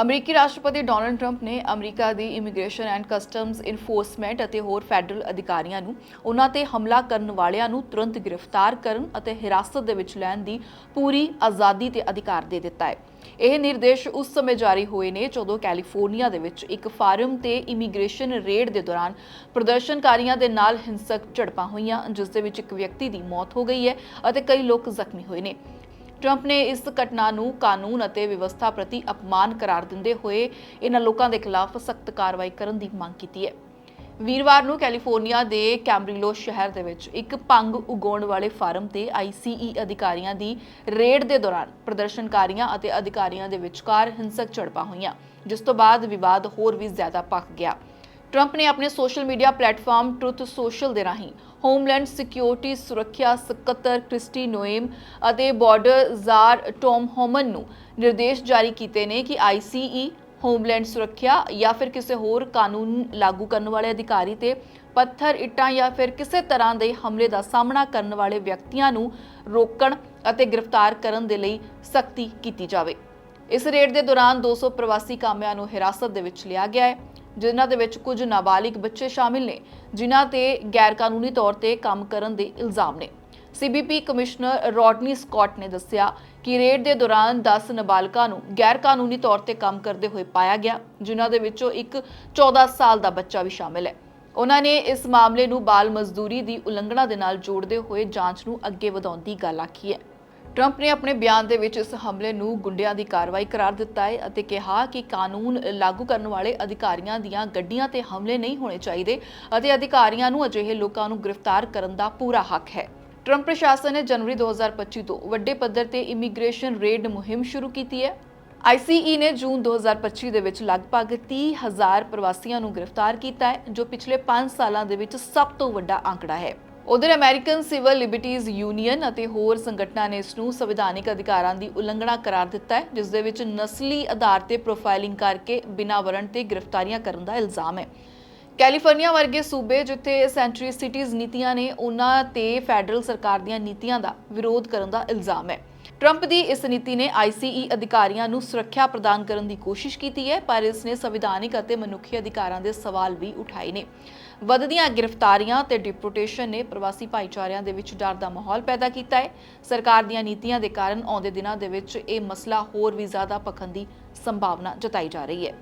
ਅਮਰੀਕੀ ਰਾਸ਼ਟਰਪਤੀ Donald Trump ਨੇ ਅਮਰੀਕਾ ਦੀ ਇਮੀਗ੍ਰੇਸ਼ਨ ਐਂਡ ਕਸਟਮਸ ਇਨਫੋਰਸਮੈਂਟ ਅਤੇ ਹੋਰ ਫੈਡਰਲ ਅਧਿਕਾਰੀਆਂ ਨੂੰ ਉਹਨਾਂ ਤੇ ਹਮਲਾ ਕਰਨ ਵਾਲਿਆਂ ਨੂੰ ਤੁਰੰਤ ਗ੍ਰਿਫਤਾਰ ਕਰਨ ਅਤੇ ਹਿਰਾਸਤ ਦੇ ਵਿੱਚ ਲੈਣ ਦੀ ਪੂਰੀ ਆਜ਼ਾਦੀ ਤੇ ਅਧਿਕਾਰ ਦੇ ਦਿੱਤਾ ਹੈ। ਇਹ ਨਿਰਦੇਸ਼ ਉਸ ਸਮੇਂ ਜਾਰੀ ਹੋਏ ਨੇ ਜਦੋਂ ਕੈਲੀਫੋਰਨੀਆ ਦੇ ਵਿੱਚ ਇੱਕ ਫਾਰਮ ਤੇ ਇਮੀਗ੍ਰੇਸ਼ਨ ਰੇਡ ਦੇ ਦੌਰਾਨ ਪ੍ਰਦਰਸ਼ਨਕਾਰੀਆਂ ਦੇ ਨਾਲ ਹਿੰਸਕ ਝੜਪਾਂ ਹੋਈਆਂ, ਜਿਸ ਦੇ ਵਿੱਚ ਇੱਕ ਵਿਅਕਤੀ ਦੀ ਮੌਤ ਹੋ ਗਈ ਹੈ ਅਤੇ ਕਈ ਲੋਕ ਜ਼ਖਮੀ ਹੋਏ ਨੇ। ਟਰੰਪ ਨੇ ਇਸ ਘਟਨਾ ਨੂੰ ਕਾਨੂੰਨ ਅਤੇ ਵਿਵਸਥਾ ਪ੍ਰਤੀ ਅਪਮਾਨ ਕਰਾਰ ਦਿੰਦੇ ਹੋਏ ਇਹਨਾਂ ਲੋਕਾਂ ਦੇ ਖਿਲਾਫ ਸਖਤ ਕਾਰਵਾਈ ਕਰਨ ਦੀ ਮੰਗ ਕੀਤੀ ਹੈ। ਵੀਰਵਾਰ ਨੂੰ ਕੈਲੀਫੋਰਨੀਆ ਦੇ ਕੈਮਬਰੀਲੋ ਸ਼ਹਿਰ ਦੇ ਵਿੱਚ ਇੱਕ ਭੰਗ ਉਗਾਉਣ ਵਾਲੇ ਫਾਰਮ ਤੇ ਆਈਸੀਈ ਅਧਿਕਾਰੀਆਂ ਦੀ ਰੇਡ ਦੇ ਦੌਰਾਨ ਪ੍ਰਦਰਸ਼ਨਕਾਰੀਆਂ ਅਤੇ ਅਧਿਕਾਰੀਆਂ ਦੇ ਵਿਚਕਾਰ ਹਿੰਸਕ ਝੜਪਾਂ ਹੋਈਆਂ, ਜਿਸ ਤੋਂ ਬਾਅਦ ਵਿਵਾਦ ਹੋਰ ਵੀ ਜ਼ਿਆਦਾ ਭਖ ਗਿਆ। ਟਰੰਪ ਨੇ ਆਪਣੇ social media platform truth social ਦੇ ਰਾਹੀਂ ਹੋਮਲੈਂਡ ਸਿਕਿਉਰਿਟੀ ਸੁਰੱਖਿਆ ਸਕੱਤਰ ਕ੍ਰਿਸਟੀ ਨੋਏਮ ਅਤੇ ਬਾਰਡਰ ਜ਼ਾਰ ਟੌਮ ਹੋਮਨ ਨੂੰ ਨਿਰਦੇਸ਼ ਜਾਰੀ ਕੀਤੇ ਨੇ ਕਿ ਆਈਸੀਈ ਹੋਮਲੈਂਡ ਸੁਰੱਖਿਆ ਜਾਂ ਫਿਰ ਕਿਸੇ ਹੋਰ ਕਾਨੂੰਨ ਲਾਗੂ ਕਰਨ ਵਾਲੇ ਅਧਿਕਾਰੀ ਤੇ ਪੱਥਰ, ਇੱਟਾਂ ਜਾਂ ਫਿਰ ਕਿਸੇ ਤਰ੍ਹਾਂ ਦੇ ਹਮਲੇ ਦਾ ਸਾਹਮਣਾ ਕਰਨ ਵਾਲੇ ਵਿਅਕਤੀਆਂ ਨੂੰ ਰੋਕਣ ਅਤੇ ਗ੍ਰਿਫਤਾਰ ਕਰਨ ਦੇ ਲਈ ਸਖਤੀ ਕੀਤੀ ਜਾਵੇ। ਇਸ ਰੇਡ ਦੇ ਦੌਰਾਨ 200 ਪ੍ਰਵਾਸੀ ਕਾਮਿਆਂ ਨੂੰ ਹਿਰਾਸਤ ਦੇ ਵਿੱਚ ਲਿਆ ਗਿਆ ਹੈ। ਜਿਨ੍ਹਾਂ ਦੇ ਵਿੱਚ ਕੁਝ ਨਾਬਾਲਿਗ ਬੱਚੇ ਸ਼ਾਮਿਲ ਨੇ, ਜਿਨ੍ਹਾਂ ਤੇ ਗੈਰ ਕਾਨੂੰਨੀ ਤੌਰ ਤੇ ਕੰਮ ਕਰਨ ਦੇ ਇਲਜ਼ਾਮ ਨੇ। ਸੀਬੀਪੀ ਕਮਿਸ਼ਨਰ ਰੋਡਨੀ ਸਕਾਟ ਨੇ ਦੱਸਿਆ ਕਿ ਰੇਡ ਦੇ ਦੌਰਾਨ 10 ਨਾਬਾਲਗਾਂ ਨੂੰ ਗੈਰ ਕਾਨੂੰਨੀ ਤੌਰ ਤੇ ਕੰਮ ਕਰਦੇ ਹੋਏ ਪਾਇਆ ਗਿਆ, ਜਿਨ੍ਹਾਂ ਦੇ ਵਿੱਚੋਂ ਇੱਕ 14 ਸਾਲ ਦਾ ਬੱਚਾ ਵੀ ਸ਼ਾਮਿਲ ਹੈ। ਉਹਨਾਂ ਨੇ ਇਸ ਮਾਮਲੇ ਨੂੰ ਬਾਲ ਮਜ਼ਦੂਰੀ ਦੀ ਉਲੰਘਣਾ ਦੇ ਨਾਲ ਜੋੜਦੇ ਹੋਏ ਜਾਂਚ ਨੂੰ ਅੱਗੇ ਵਧਾਉਣ ਦੀ ਗੱਲ ਆਖੀ ਹੈ। ਟਰੰਪ ਨੇ ਆਪਣੇ ਬਿਆਨ ਦੇ ਵਿੱਚ ਇਸ ਹਮਲੇ ਨੂੰ ਗੁੰਡਿਆਂ ਦੀ ਕਾਰਵਾਈ ਕਰਾਰ ਦਿੱਤਾ ਹੈ ਅਤੇ ਕਿਹਾ ਕਿ ਕਾਨੂੰਨ ਲਾਗੂ ਕਰਨ ਵਾਲੇ ਅਧਿਕਾਰੀਆਂ ਦੀਆਂ ਗੱਡੀਆਂ ਤੇ ਹਮਲੇ ਨਹੀਂ ਹੋਣੇ ਚਾਹੀਦੇ ਅਤੇ ਅਧਿਕਾਰੀਆਂ ਨੂੰ ਅਜਿਹੇ ਲੋਕਾਂ ਨੂੰ ਗ੍ਰਿਫਤਾਰ ਕਰਨ ਦਾ ਪੂਰਾ ਹੱਕ ਹੈ। ਟਰੰਪ ਪ੍ਰਸ਼ਾਸਨ ਨੇ ਜਨਵਰੀ 2025 ਤੋਂ ਵੱਡੇ ਪੱਧਰ ਤੇ ਇਮੀਗ੍ਰੇਸ਼ਨ ਰੇਡ ਮੁਹਿੰਮ ਸ਼ੁਰੂ ਕੀਤੀ ਹੈ। ICE ਨੇ ਜੂਨ 2025 ਦੇ ਵਿੱਚ ਲਗਭਗ 30000 ਪ੍ਰਵਾਸੀਆਂ ਨੂੰ ਗ੍ਰਿਫਤਾਰ ਕੀਤਾ ਹੈ, ਜੋ ਪਿਛਲੇ 5 ਸਾਲਾਂ ਦੇ ਵਿੱਚ ਸਭ ਤੋਂ ਵੱਡਾ ਅੰਕੜਾ ਹੈ। ਉਧਰ ਅਮਰੀਕਨ ਸਿਵਲ ਲਿਬਰਟੀਜ਼ ਯੂਨੀਅਨ ਅਤੇ ਹੋਰ ਸੰਗਠਨਾਂ ਨੇ ਇਸ ਨੂੰ ਸੰਵਿਧਾਨਿਕ ਅਧਿਕਾਰਾਂ ਦੀ ਉਲੰਘਣਾ ਕਰਾਰ ਦਿੱਤਾ ਹੈ, ਜਿਸ ਦੇ ਵਿੱਚ ਨਸਲੀ ਆਧਾਰ ਤੇ ਪ੍ਰੋਫਾਈਲਿੰਗ ਕਰਕੇ ਬਿਨਾਂ ਵਾਰੰਟ ਤੇ ਗ੍ਰਿਫਤਾਰੀਆਂ ਕਰਨ ਦਾ ਇਲਜ਼ਾਮ ਹੈ। ਕੈਲੀਫੋਰਨੀਆ ਵਰਗੇ ਸੂਬੇ ਜਿੱਥੇ ਸੈਂਚੁਰੀ ਸਿਟੀਜ਼ ਨੀਤੀਆਂ ਨੇ, ਉਹਨਾਂ ਤੇ ਫੈਡਰਲ ਸਰਕਾਰ ਦੀਆਂ ਨੀਤੀਆਂ ਦਾ ਵਿਰੋਧ ਕਰਨ ਦਾ ਇਲਜ਼ਾਮ ਹੈ। ਟਰੰਪ ਦੀ ਇਸ ਨੀਤੀ ਨੇ ਆਈਸੀਈ ਅਧਿਕਾਰੀਆਂ ਨੂੰ ਸੁਰੱਖਿਆ ਪ੍ਰਦਾਨ ਕਰਨ ਦੀ ਕੋਸ਼ਿਸ਼ ਕੀਤੀ ਹੈ, ਪਰ ਇਸ ਨੇ ਸੰਵਿਧਾਨਿਕ ਅਤੇ ਮਨੁੱਖੀ ਅਧਿਕਾਰਾਂ ਦੇ ਸਵਾਲ ਵੀ ਉਠਾਏ ਨੇ। ਵੱਧਦੀਆਂ ਗ੍ਰਿਫਤਾਰੀਆਂ ਤੇ ਡਿਪੋਰਟੇਸ਼ਨ ਨੇ ਪ੍ਰਵਾਸੀ ਭਾਈਚਾਰਿਆਂ ਦੇ ਵਿੱਚ ਡਰ ਦਾ ਮਾਹੌਲ ਪੈਦਾ ਕੀਤਾ ਹੈ। ਸਰਕਾਰ ਦੀਆਂ ਨੀਤੀਆਂ ਦੇ ਕਾਰਨ ਆਉਂਦੇ ਦਿਨਾਂ ਦੇ ਵਿੱਚ ਇਹ ਮਸਲਾ ਹੋਰ ਵੀ ਜ਼ਿਆਦਾ ਭਖਣ ਦੀ ਸੰਭਾਵਨਾ ਜਤਾਈ ਜਾ ਰਹੀ ਹੈ।